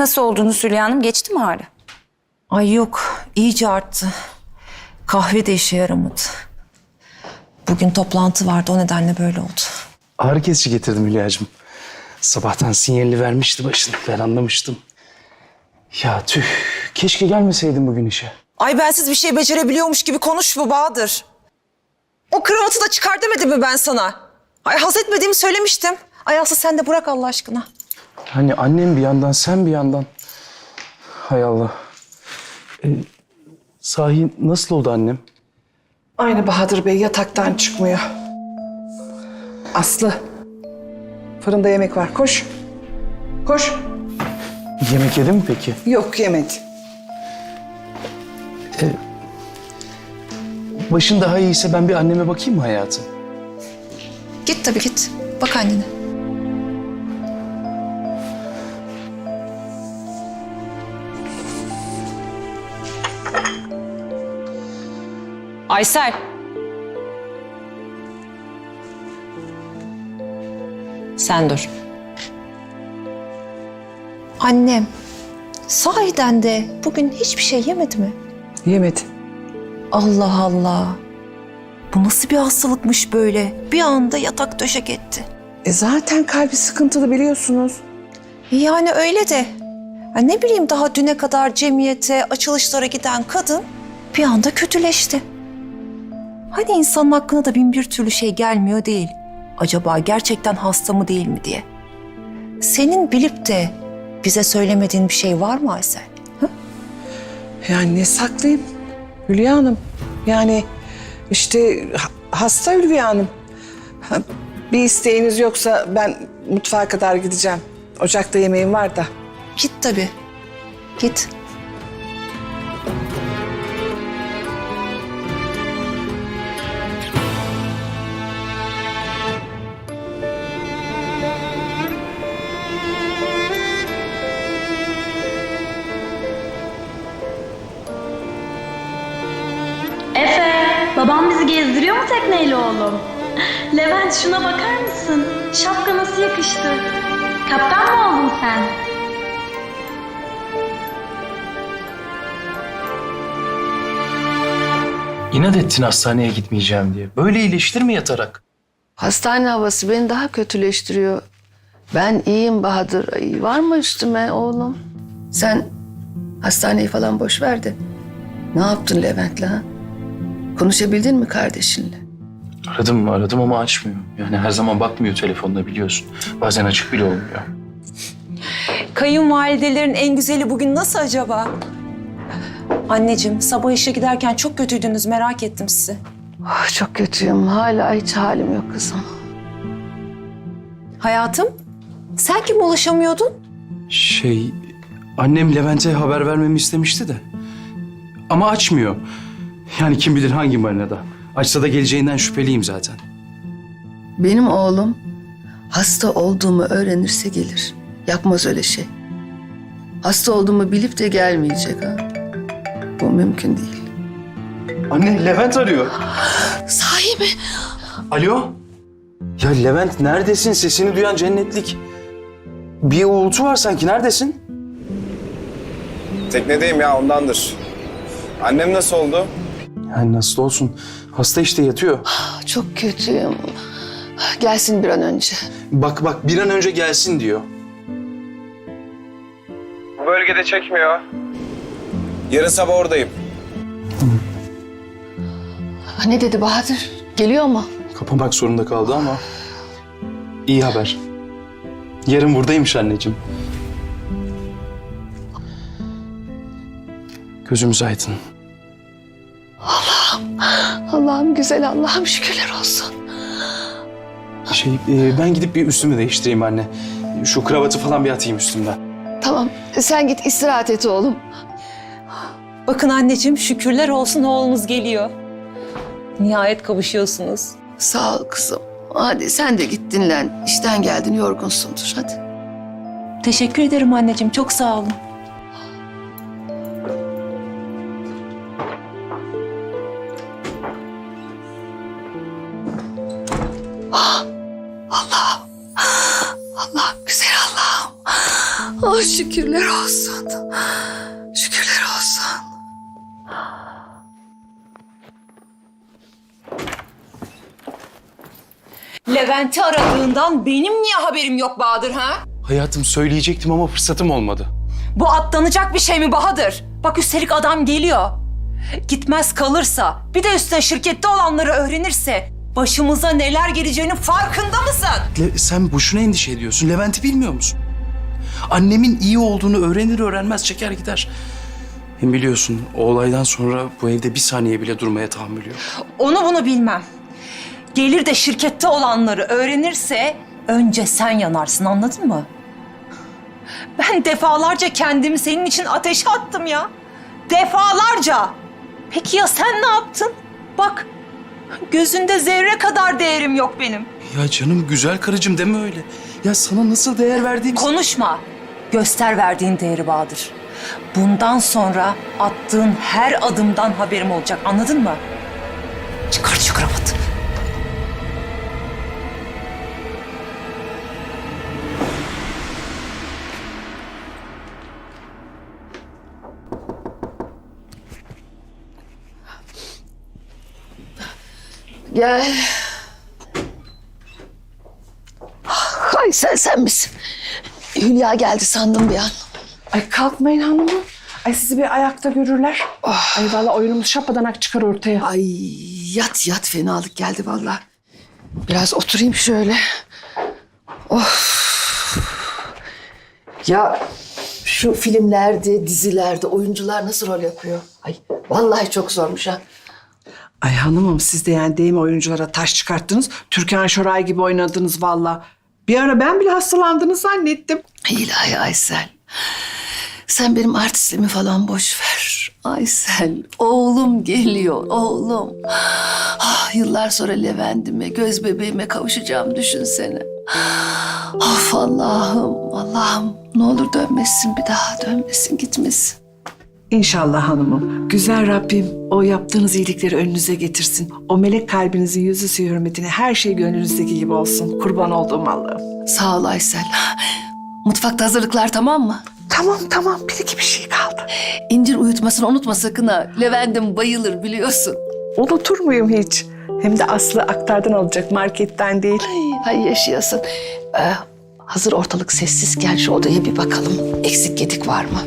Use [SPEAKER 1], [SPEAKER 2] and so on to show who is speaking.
[SPEAKER 1] Nasıl olduğunu Hülya Hanım geçti mi hali?
[SPEAKER 2] Ay yok, iyice arttı. Kahve de işe yaramadı. Bugün toplantı vardı, o nedenle böyle oldu.
[SPEAKER 3] Ağrı kesici getirdim Hülya'cığım. Sabahtan sinyalini vermişti başını. Ben anlamıştım. Ya tüh. Keşke gelmeseydin bugün işe.
[SPEAKER 2] Ay bensiz bir şey becerebiliyormuş gibi konuşma Bahadır. O kravatı da çıkar demedim mi ben sana? Ay haz etmediğimi söylemiştim. Ay Aslı sen de bırak Allah aşkına.
[SPEAKER 3] Hani annem bir yandan, sen bir yandan. Hay Allah. Ee, sahi nasıl oldu annem?
[SPEAKER 4] Aynı Bahadır Bey yataktan çıkmıyor. Aslı. Fırında yemek var. Koş. Koş.
[SPEAKER 3] Yemek yedi mi peki?
[SPEAKER 4] Yok yemedi.
[SPEAKER 3] Başın daha iyiyse ben bir anneme bakayım mı hayatım?
[SPEAKER 2] Git tabii git. Bak annene.
[SPEAKER 1] Aysel.
[SPEAKER 2] Sen dur. Annem sahiden de bugün hiçbir şey yemedi mi?
[SPEAKER 4] Yemedi.
[SPEAKER 2] Allah Allah. Bu nasıl bir hastalıkmış böyle? Bir anda yatak döşek etti.
[SPEAKER 4] E zaten kalbi sıkıntılı biliyorsunuz.
[SPEAKER 2] Yani öyle de. Ya ne bileyim daha düne kadar cemiyete, açılışlara giden kadın bir anda kötüleşti. Hani insanın aklına da bin bir türlü şey gelmiyor değil. Acaba gerçekten hasta mı değil mi diye. Senin bilip de bize söylemediğin bir şey var mı Aysel?
[SPEAKER 4] Yani ne saklayayım? Hülya Hanım. Yani işte ha- hasta Hülya Hanım. Ha, Bir isteğiniz yoksa ben mutfağa kadar gideceğim. Ocakta yemeğim var da.
[SPEAKER 2] Git tabii. Git.
[SPEAKER 5] Babam bizi gezdiriyor mu tekneyle oğlum? Levent şuna bakar mısın? Şapka nasıl yakıştı? Kaptan mı oldun sen?
[SPEAKER 3] İnat ettin hastaneye gitmeyeceğim diye. Böyle iyileştir mi yatarak?
[SPEAKER 6] Hastane havası beni daha kötüleştiriyor. Ben iyiyim Bahadır. Ay, var mı üstüme oğlum? Sen hastaneyi falan boş ver de. Ne yaptın Levent'le ha? Konuşabildin mi kardeşinle?
[SPEAKER 3] Aradım aradım ama açmıyor. Yani her zaman bakmıyor telefonda biliyorsun. Bazen açık bile olmuyor.
[SPEAKER 2] Kayınvalidelerin en güzeli bugün nasıl acaba? Anneciğim sabah işe giderken çok kötüydünüz merak ettim sizi.
[SPEAKER 6] Ah, çok kötüyüm. Hala hiç halim yok kızım.
[SPEAKER 2] Hayatım sen kim ulaşamıyordun?
[SPEAKER 3] Şey, annem Levent'e haber vermemi istemişti de. Ama açmıyor. Yani kim bilir hangi marinada. Açsa da geleceğinden şüpheliyim zaten.
[SPEAKER 6] Benim oğlum hasta olduğumu öğrenirse gelir. Yapmaz öyle şey. Hasta olduğumu bilip de gelmeyecek ha. Bu mümkün değil.
[SPEAKER 3] Anne Levent arıyor.
[SPEAKER 6] Sahi mi?
[SPEAKER 3] Alo? Ya Levent neredesin? Sesini duyan cennetlik. Bir uğultu var sanki. Neredesin?
[SPEAKER 7] Teknedeyim ya ondandır. Annem nasıl oldu?
[SPEAKER 3] Yani nasıl olsun? Hasta işte yatıyor.
[SPEAKER 6] Çok kötüyüm. Gelsin bir an önce.
[SPEAKER 3] Bak bak bir an önce gelsin diyor.
[SPEAKER 7] Bu bölgede çekmiyor. Yarın sabah oradayım.
[SPEAKER 6] Ne dedi Bahadır? Geliyor mu?
[SPEAKER 3] Kapamak zorunda kaldı ama iyi haber. Yarın buradaymış anneciğim. Gözümüz aydın.
[SPEAKER 6] Allah'ım güzel Allah'ım şükürler olsun.
[SPEAKER 3] Şey e, ben gidip bir üstümü değiştireyim anne. Şu kravatı falan bir atayım üstümden.
[SPEAKER 6] Tamam sen git istirahat et oğlum.
[SPEAKER 2] Bakın anneciğim şükürler olsun oğlumuz geliyor. Nihayet kavuşuyorsunuz.
[SPEAKER 6] Sağ ol kızım. Hadi sen de git dinlen. İşten geldin yorgunsundur hadi.
[SPEAKER 2] Teşekkür ederim anneciğim çok sağ olun.
[SPEAKER 6] Ah şükürler olsun. Şükürler olsun.
[SPEAKER 2] Levent'i aradığından benim niye haberim yok Bahadır ha?
[SPEAKER 3] Hayatım söyleyecektim ama fırsatım olmadı.
[SPEAKER 2] Bu atlanacak bir şey mi Bahadır? Bak üstelik adam geliyor. Gitmez kalırsa, bir de üstüne şirkette olanları öğrenirse başımıza neler geleceğinin farkında mısın?
[SPEAKER 3] Le- sen boşuna endişe ediyorsun. Levent'i bilmiyor musun? Annemin iyi olduğunu öğrenir öğrenmez çeker gider. Hem biliyorsun o olaydan sonra bu evde bir saniye bile durmaya tahammül yok.
[SPEAKER 2] Onu bunu bilmem. Gelir de şirkette olanları öğrenirse önce sen yanarsın anladın mı? Ben defalarca kendimi senin için ateşe attım ya. Defalarca. Peki ya sen ne yaptın? Bak gözünde zerre kadar değerim yok benim.
[SPEAKER 3] Ya canım güzel karıcığım deme öyle. Ya sana nasıl değer verdiğimi...
[SPEAKER 2] Konuşma. Göster verdiğin değeri Bahadır. Bundan sonra attığın her adımdan haberim olacak anladın mı? Çıkar şu kravatı.
[SPEAKER 6] Gel. Ay sen sen misin? Hülya geldi sandım bir an.
[SPEAKER 8] Ay kalkmayın hanımım. Ay sizi bir ayakta görürler. Ay vallahi oyunumuz şapadanak çıkar ortaya.
[SPEAKER 6] Ay yat yat fenalık geldi vallahi. Biraz oturayım şöyle. Of. Ya şu filmlerde, dizilerde oyuncular nasıl rol yapıyor? Ay vallahi çok zormuş ha.
[SPEAKER 4] Ay hanımım siz de yani değil mi oyunculara taş çıkarttınız. Türkan Şoray gibi oynadınız valla. Bir ara ben bile hastalandığını zannettim.
[SPEAKER 6] İlahi Aysel. Sen benim artistliğimi falan boş ver. Aysel, oğlum geliyor, oğlum. Ah, yıllar sonra Levent'ime, göz bebeğime kavuşacağım düşünsene. Of Allah'ım, Allah'ım. Ne olur dönmesin bir daha, dönmesin, gitmesin.
[SPEAKER 4] İnşallah hanımım. Güzel Rabbim o yaptığınız iyilikleri önünüze getirsin. O melek kalbinizin yüzü suyu hürmetine her şey gönlünüzdeki gibi olsun. Kurban olduğum Allah'ım.
[SPEAKER 6] Sağ ol Aysel. Mutfakta hazırlıklar tamam mı?
[SPEAKER 4] Tamam tamam bir iki bir şey kaldı.
[SPEAKER 6] İncir uyutmasını unutma sakın ha. Levent'im bayılır biliyorsun.
[SPEAKER 4] Unutur muyum hiç? Hem de Aslı aktardan alacak marketten değil.
[SPEAKER 6] Ay, ay yaşayasın. Ee, hazır ortalık sessizken şu odaya bir bakalım. Eksik gedik var mı?